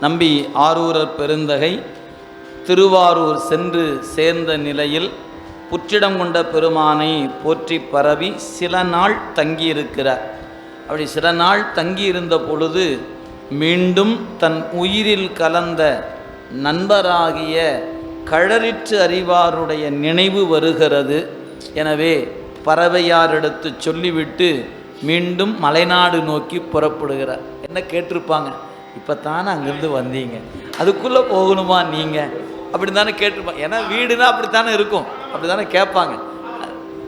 நம்பி ஆரூரர் பெருந்தகை திருவாரூர் சென்று சேர்ந்த நிலையில் புற்றிடம் கொண்ட பெருமானை போற்றி பரவி சில நாள் தங்கியிருக்கிறார். அப்படி சில நாள் தங்கியிருந்த பொழுது மீண்டும் தன் உயிரில் கலந்த நண்பராகிய கழறிற்று அறிவாருடைய நினைவு வருகிறது. எனவே பறவையாரிடத்து சொல்லிவிட்டு மீண்டும் மலைநாடு நோக்கி புறப்படுகிறார். என்ன கேட்டிருப்பாங்க? இப்போ தானே அங்கேருந்து வந்தீங்க? அதுக்குள்ளே போகணுமா நீங்கள் அப்படி தானே கேட்டிருப்பாங்க ஏன்னா வீடுனா அப்படி தானே இருக்கும். அப்படி தானே கேட்பாங்க.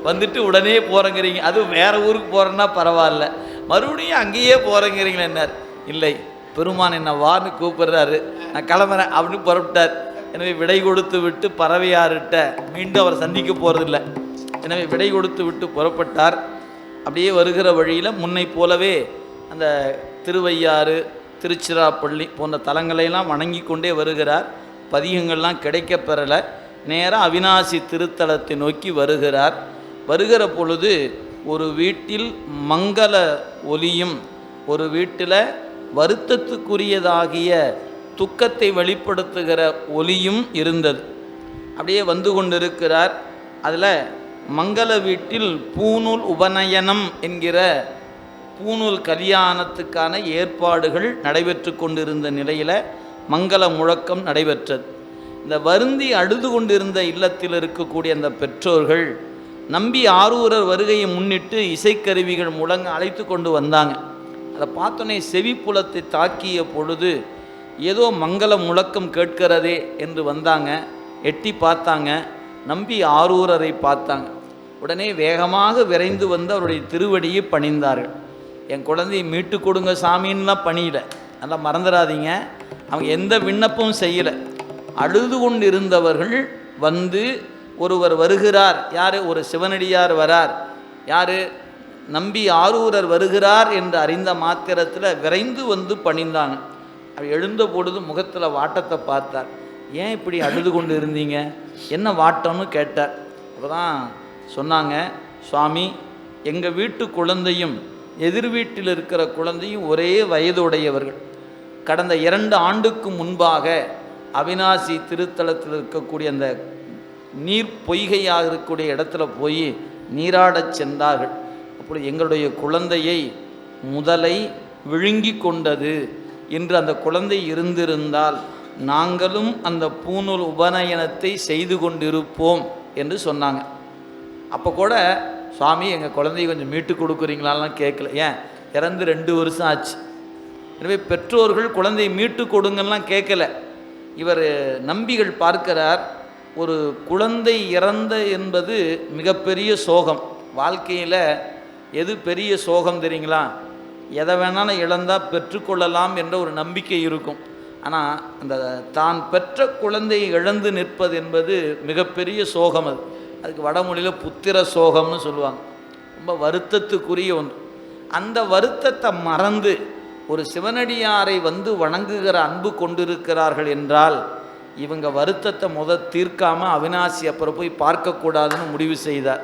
வந்துட்டு உடனே போகிறேங்கிறீங்க அதுவும் வேறு ஊருக்கு போகிறேன்னா பரவாயில்ல. மறுபடியும் அங்கேயே போகிறேங்கிறீங்களே என்னார்? இல்லை. பெருமான் என்ன வார்னு கூப்பிடுறாரு. நான் கிளம்புறேன் அப்படின்னு புறப்பட்டார். எனவே விடை கொடுத்து விட்டு பறவையார்கிட்ட மீண்டும் அவர் சந்திக்க போகிறதில்ல எனவே விடை கொடுத்து விட்டு புறப்பட்டார். அப்படியே வருகிற வழியில் முன்னை போலவே அந்த திருவையாறு திருச்சிராப்பள்ளி போன்ற தலங்களையெல்லாம் வணங்கி கொண்டே வருகிறார். பதிகங்கள்லாம் கிடைக்க பெறலை. நேராக அவினாசி திருத்தலத்தை நோக்கி வருகிறார். வருகிற பொழுது ஒரு வீட்டில் மங்கள ஒலியும் ஒரு வீட்டில் வருத்தத்துக்குரியதாகிய துக்கத்தை வெளிப்படுத்துகிற ஒலியும் இருந்தது. அப்படியே வந்து கொண்டிருக்கிறார். அதில் மங்கள வீட்டில் பூநூல் உபநயனம் என்கிற பூநூல் கல்யாணத்துக்கான ஏற்பாடுகள் நடைபெற்று கொண்டிருந்த நிலையில் மங்கள முழக்கம் நடைபெற்றது. இந்த வருந்தி அழுது கொண்டிருந்த இல்லத்தில் இருக்கக்கூடிய அந்த பெற்றோர்கள் நம்பி ஆரூரர் வருகையை முன்னிட்டு இசைக்கருவிகள் முழங்க அழைத்து கொண்டு வந்தாங்க. அதை பார்த்தோன்னே செவிப்புலத்தை தாக்கிய பொழுது ஏதோ மங்கள முழக்கம் கேட்கிறதே என்று வந்தாங்க. எட்டி பார்த்தாங்க. நம்பி ஆரூரரை பார்த்தாங்க. உடனே வேகமாக விரைந்து வந்து அவருடைய திருவடியை பணிந்தார்கள். என் குழந்தையை மீட்டு கொடுங்க சாமின்லாம் பணியில நல்லா மறந்துடாதீங்க. அவங்க எந்த விண்ணப்பமும் செய்யலை. அழுது கொண்டிருந்தவர்கள் வந்து ஒருவர் வருகிறார். யார்? ஒரு சிவனடியார் வரார். யார்? நம்பி ஆரூரர் வருகிறார் என்று அறிந்த மாத்திரத்தில் விரைந்து வந்து பணிந்தாங்க அவர் எழுந்த பொழுது முகத்தில் வாட்டத்தை பார்த்தார். ஏன் இப்படி அழுது கொண்டு இருந்தீங்க என்ன வாட்டம்னு கேட்டார். அப்போ தான் சொன்னாங்க சுவாமி எங்கள் வீட்டு குழந்தையும் எதிர் வீட்டில் இருக்கிற குழந்தையும் ஒரே வயதுடையவர்கள். கடந்த இரண்டு ஆண்டுக்கு முன்பாக அவினாசி திருத்தலத்தில் இருக்கக்கூடிய அந்த நீர் பொய்கையாக இருக்கக்கூடிய இடத்துல போய் நீராடச் சென்றார்கள். அப்படி எங்களுடைய குழந்தையை முதலை விழுங்கி கொண்டது என்று அந்த குழந்தை இருந்திருந்தால் நாங்களும் அந்த பூநூல் உபநயனத்தை செய்து கொண்டிருப்போம் என்று சொன்னாங்க. அப்போ கூட சுவாமி எங்கள் குழந்தைய கொஞ்சம் மீட்டு கொடுக்குறீங்களாலாம் கேட்கல. ஏன்? இறந்து ரெண்டு வருஷம் ஆச்சு. எனவே பெற்றோர்கள் குழந்தையை மீட்டு கொடுங்கலாம் கேட்கல. இவர் நம்பிகள் பார்க்கிறார். ஒரு குழந்தை இறந்த என்பது மிகப்பெரிய சோகம். வாழ்க்கையில் எது பெரிய சோகம் தெரியுங்களா? எதை வேணாலும் இழந்தால் பெற்றுக்கொள்ளலாம் என்ற ஒரு நம்பிக்கை இருக்கும். ஆனால் அந்த தான் பெற்ற குழந்தையை இழந்து நிற்பது என்பது மிகப்பெரிய சோகம் அது. அதுக்கு வடமொழியில் புத்திர சோகம்னு சொல்லுவாங்க. ரொம்ப வருத்தத்துக்குரிய ஒன்று. அந்த வருத்தத்தை மறந்து ஒரு சிவனடியாரை வந்து வணங்குகிற அன்பு கொண்டிருக்கிறார்கள் என்றால் இவங்க வருத்தத்தை முத தீர்க்காமல் அவினாசி அப்புறம் போய் பார்க்கக்கூடாதுன்னு முடிவு செய்தார்.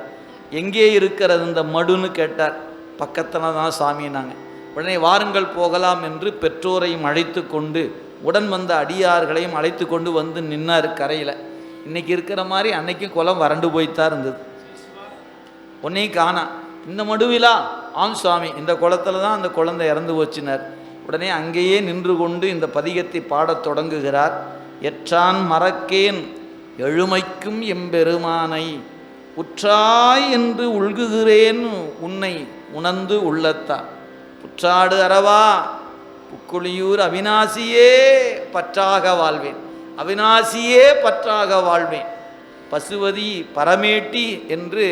எங்கே இருக்கிறது இந்த மடுன்னு கேட்டார். பக்கத்தில் தான் சாமினாங்க. உடனே வாருங்கள் போகலாம் என்று பெற்றோரையும் அழைத்து கொண்டு உடன் வந்த அடியார்களையும் அழைத்து கொண்டு வந்து நின்னார் கரையில். இன்னைக்கு இருக்கிற மாதிரி அன்னைக்கும் குளம் வறண்டு போய்த்தான் இருந்தது. உன்னையும் காணா. இந்த மடுவிலா? ஆம் சுவாமி. இந்த குளத்தில் தான் அந்த குழந்தை இறந்து போச்சினர். உடனே அங்கேயே நின்று கொண்டு இந்த பதிகத்தை பாடத் தொடங்குகிறார். எற்றான் மறக்கேன் எழுமைக்கும் எம்பெருமானை. உற்றாய் என்று உள்குகிறேன் உன்னை உணர்ந்து உள்ளத்தா. புற்றாடு அறவா புக்குழியூர் அவினாசியே பற்றாக வாழ்வேன். அவினாசியே பற்றாக வாழ்வேன். பசுவதி பரமேட்டி என்று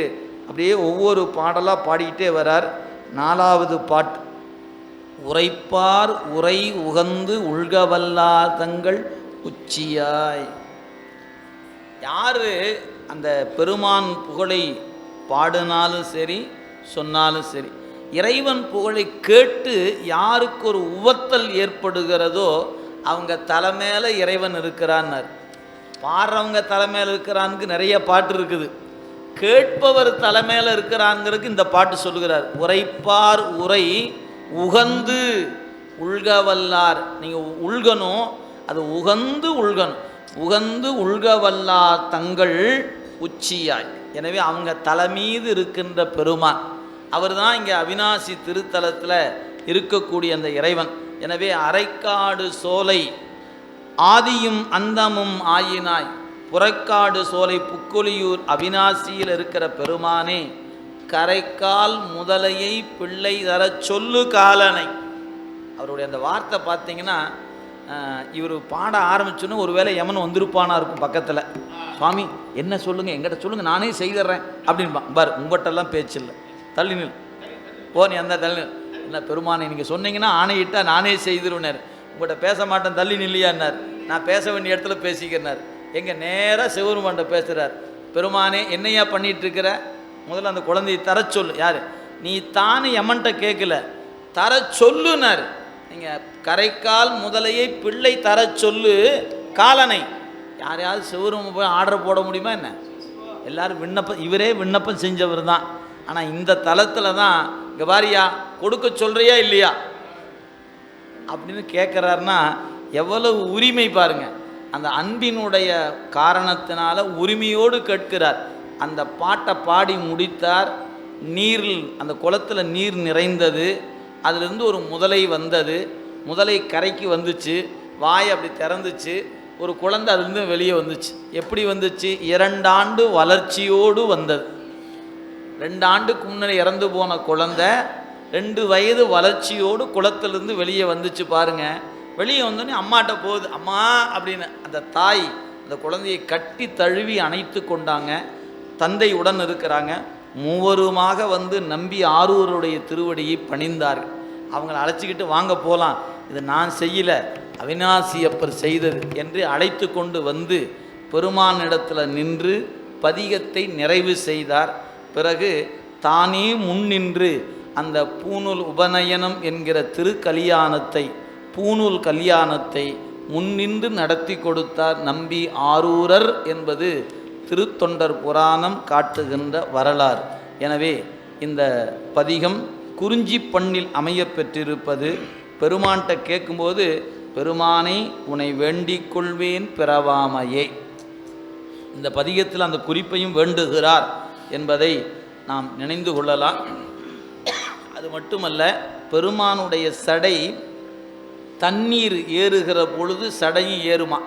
அப்படியே ஒவ்வொரு பாடலாக பாடிக்கிட்டே வரார். நாலாவது பாட்டு. உரைப்பார் உரை உகந்து உள்கவல்லார் தங்கள் உச்சியாய். யார் அந்த பெருமான் புகழை பாடினாலும் சரி சொன்னாலும் சரி இறைவன் புகழை கேட்டு யாருக்கு ஒரு உவத்தல் ஏற்படுகிறதோ அவங்க தலைமையில் இறைவன் இருக்கிறான்னார். பாடுறவங்க தலைமையில் இருக்கிறான்னு நிறைய பாட்டு இருக்குது. கேட்பவர் தலைமையில் இருக்கிறாங்கிறதுக்கு இந்த பாட்டு சொல்லுகிறார். உரைப்பார் உரை உகந்து உள்கவல்லார். நீங்கள் உள்கணும் அது உகந்து உள்கணும். உகந்து உள்கவல்லா தங்கள் உச்சியாய். எனவே அவங்க தலைமீது இருக்கின்ற பெருமான். அவர் தான் இங்கே அவினாசி திருத்தலத்தில் இருக்கக்கூடிய அந்த இறைவன். எனவே அரைக்காடு சோலை ஆதியும் அந்தமும் ஆயினாய். புறக்காடு சோலை புக்கொலியூர் அவினாசியில் இருக்கிற பெருமானே கரைக்கால் முதலையை பிள்ளை தரச் சொல்லு காலனை. அவருடைய அந்த வார்த்தை பார்த்தீங்கன்னா இவர் பாட ஆரம்பிச்சோன்னு ஒருவேளை யமன் வந்திருப்பானா இருக்கும் பக்கத்தில். சுவாமி என்ன சொல்லுங்கள் எங்கிட்ட சொல்லுங்கள் நானே செய்திடுறேன் அப்படின்பா. பார் உங்கள்கிட்டலாம் பேச்சு இல்லை தள்ளி நில் ஓ நீ அந்த தள்ளி நில். என்ன பெருமானை நீங்கள் சொன்னீங்கன்னா ஆணையிட்ட நானே செய்திருவேனார். உங்கள்கிட்ட பேச மாட்டேன் தள்ளி நில்லையான்னார். நான் பேச வேண்டிய இடத்துல பேசிக்கிறனார். எங்கள் நேராக சிவருமான்ட்ட பேசுகிறார் பெருமானே என்னையா பண்ணிகிட்டு இருக்கிற முதல்ல அந்த குழந்தையை தர சொல்லு. யார்? நீ தானே எமன்ட்ட கேட்கல தர சொல்லுனார். நீங்கள் கரைக்கால் முதலையை பிள்ளை தர சொல்லு. காலனை. யாரையாவது சிவரும் போய் ஆர்டர் போட முடியுமா என்ன? எல்லாரும் விண்ணப்பம் இவரே விண்ணப்பம் செஞ்சவர் தான் ஆனால் இந்த தலத்தில் தான் இங்கே வாரியா கொடுக்க சொல்கிறியா இல்லையா? அப்படின்னு கேட்குறாருன்னா எவ்வளவு உரிமை பாருங்க. அந்த அன்பினுடைய காரணத்தினால உரிமையோடு கேட்கிறார். அந்த பாட்டை பாடி முடித்தார். நீர் அந்த குளத்தில் நீர் நிறைந்தது. அதிலிருந்து ஒரு முதலை வந்தது. முதலை கரைக்கு வந்துச்சு. வாய் அப்படி திறந்துச்சு. ஒரு குழந்தை அதுலேருந்து வெளியே வந்துச்சு. எப்படி வந்துச்சு? இரண்டாண்டு வளர்ச்சியோடு வந்தது. ரெண்டு ஆண்டுக்கு முன்னாடி இறந்து போன குழந்தை ரெண்டு வயது வளர்ச்சியோடு குளத்திலிருந்து வெளியே வந்துச்சு பாருங்கள் வெளியே வந்தோடனே அம்மாட்ட போகுது அம்மா அப்படின்னு அந்த தாய் அந்த குழந்தையை கட்டி தழுவி அணைத்து கொண்டாங்க. தந்தை உடன் இருக்கிறாங்க. மூவருமாக வந்து நம்பி ஆரூருடைய திருவடியை பணிந்தார்கள். அவங்கள அழைச்சிக்கிட்டு வாங்க போகலாம் இது நான் செய்யலை. அவினாசி அப்பர் செய்தது என்று அழைத்து கொண்டு வந்து பெருமானிடத்தில் நின்று பதிகத்தை நிறைவு செய்தார். பிறகு தானே முன்னின்று அந்த பூநூல் உபநயனம் என்கிற திருக்கல்யாணத்தை பூநூல் கல்யாணத்தை முன்னின்று நடத்தி கொடுத்தார் நம்பி ஆரூரர் என்பது திருத்தொண்டர் புராணம் காட்டுகின்ற வரலாறு. எனவே இந்த பதிகம் குறிஞ்சி பண்ணில் அமைய பெற்றிருப்பது பெருமான்கிட்ட கேட்கும்போது பெருமானை உன்னை வேண்டிக் கொள்வேன் பிறவாமையே. இந்த பதிகத்தில் அந்த குறிப்பையும் வேண்டுகிறார். என்பதை நாம் நினைந்து கொள்ளலாம். அது மட்டுமல்ல பெருமானுடைய சடை தண்ணீர் ஏறுகிற பொழுது சடையும் ஏறுமா.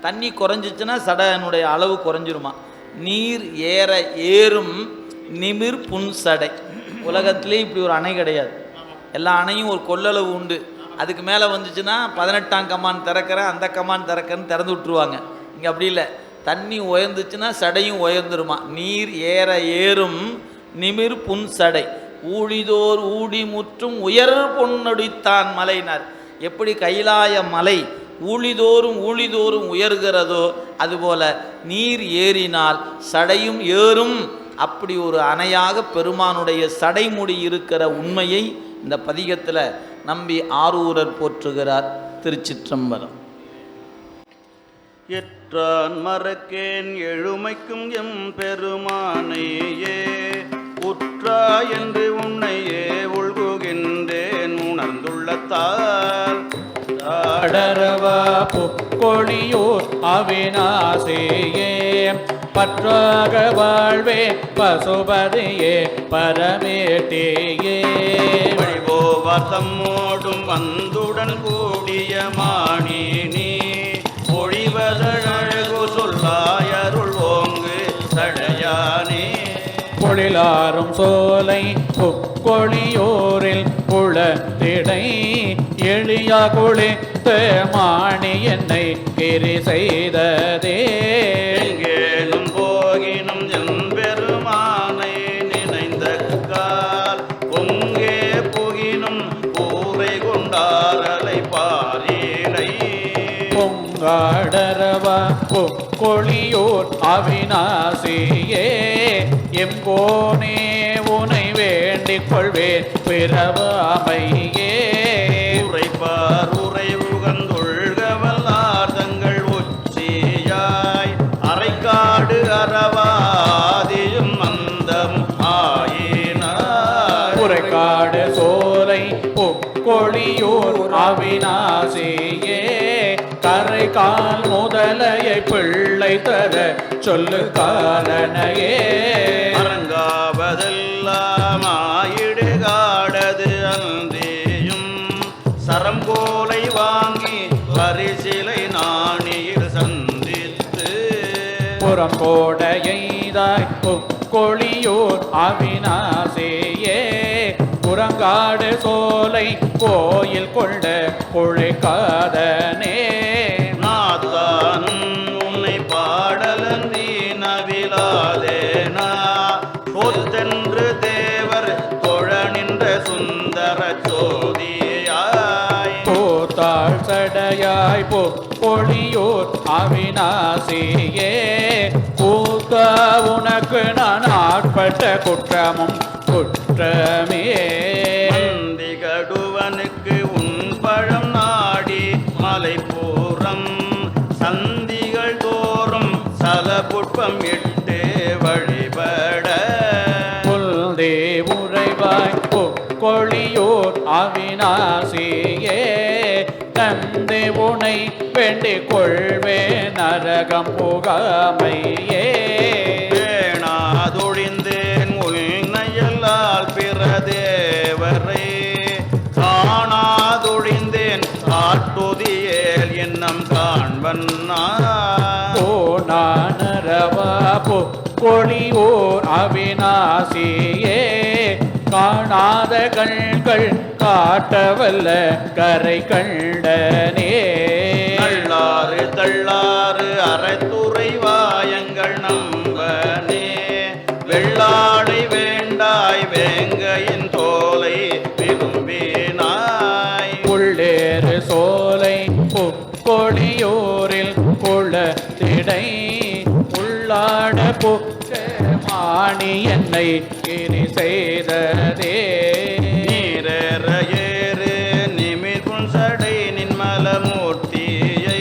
தண்ணி குறைஞ்சிச்சுன்னா சடையினுடைய அளவு குறைஞ்சிருமா. நீர் ஏற ஏறும் நிமிர் புன் சடை. உலகத்திலே இப்படி ஒரு அணை கிடையாது. எல்லா அணையும் ஒரு கொள்ளளவு உண்டு. அதுக்கு மேலே வந்துச்சுன்னா பதினெட்டாம் கமான் திறக்கிறேன் அந்த கமான் திறக்கன்னு திறந்து விட்டுருவாங்க. இங்கே அப்படி இல்லை. தண்ணி உயர்ந்துச்சுன்னா சடையும் உயர்ந்துருமா. நீர் ஏற ஏறும் நிமிர் புன் சடை. ஊழிதோர் ஊடி முற்றும் உயர் பொன்னடித்தான் மலைனார் எப்படி கைலாய மலை ஊழிதோறும் ஊழிதோறும் உயர்கிறதோ அதுபோல நீர் ஏறினால் சடையும் ஏறும். அப்படி ஒரு அணையாக பெருமானுடைய சடைமுடி இருக்கிற உண்மையை இந்த பதிகத்தில் நம்பி ஆரூரர் போற்றுகிறார் திருச்சிற்றம்பலம். எற்றான் மறக்கேன் எழுமைக்கும் எம் பெருமானையே. உற்றா என்று உன்னையே உள்குகின்றேன் உணர்ந்துள்ளத்தால் அடரவா புக்கொழியூர் அவிநாசியே பற்றாக வாழ்வே பசுபதியே பரமேட்டியே. வழிபோவார் தம்மோடும் வந்துடன் கூடிய மாணி பொழிலாரும் சோலை புக்கொழியூரில் குளத்திடை எளிய குளித்த மாணி என்னை கிரி செய்ததே எங்கேனும் போகினும் என் பெருமானை நினைந்த கால் பொங்கே புகினும் ஊரை கொண்டாரலை பாரிடை. பொங்காடரவா பொக்கொழியூர் அவிநாசியே எம்போனே உனை வேண்டிக் கொள்வேன். பிறவாமையே கால் முதலையை பிள்ளை தர சொல்லு காலனையே. அரங்காவதெல்லாம் ஆயிடுகாடது அன்றியும். சரம்போலை வாங்கி பரிசிலை நாணியில் சந்தித்து. புறம் கோடையைதாய் கொளியூர் அவிநாசியே புறங்காடு சோலை கோயில் கொண்ட குழைக்காதனே. போ பொழியூர் அவிநாசியே பூத்த உனக்கு நான் ஆட்பட்ட குற்றமும் குற்றமே. மந்தி கடுவனுக்கு உன் பழம் நாடி மலைப்பூரம். சந்திகள் தோறும் சலபுட்பம் இட்டு வழிபட. புல்தே உறைவாய் கொளியூர் அவிநாசியே நந்தி உனை வேண்டிக் கொள்வே நரகம் புகாமையே. பேணாதொழிந்தேன் உள்நயலால் பிற தேவரை காணாதொழிந்தேன் காட்டுதியேல் என்னம் காண்பன். போனானரவா போ கொளியூர் அவிநாசியே காணாத கண்கள் காட்டவல்ல கரை கண்டனே. நள்ளாறு தள்ளாறு அறத்துறை வாயங்கள் நம்பனே. வெள்ளாடை வேண்டாய் வேங்கையின் தோலை விரும்பினாய். உள்ளேறு சோலை கொளியூரில் குளத்திடை. உள்ளாட புக்க மாணி என்னை கிரி செய்ததே. நீரேற ஏறு நிமிர் புன்சடை நின்மலமூர்த்தியை.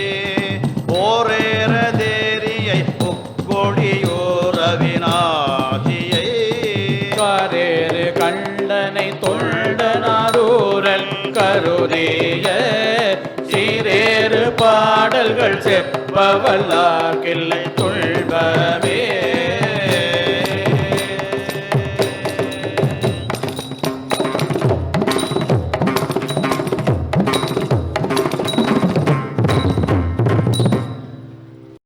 ஓரேற தேரியை புக்கொடியோர் அவிநாதியை காரேறு கண்டனை தொண்டனாரூரல் கருதேய சீரேறு பாடல்கள் செப்பவல்லார் கிள்ளை துள்பவே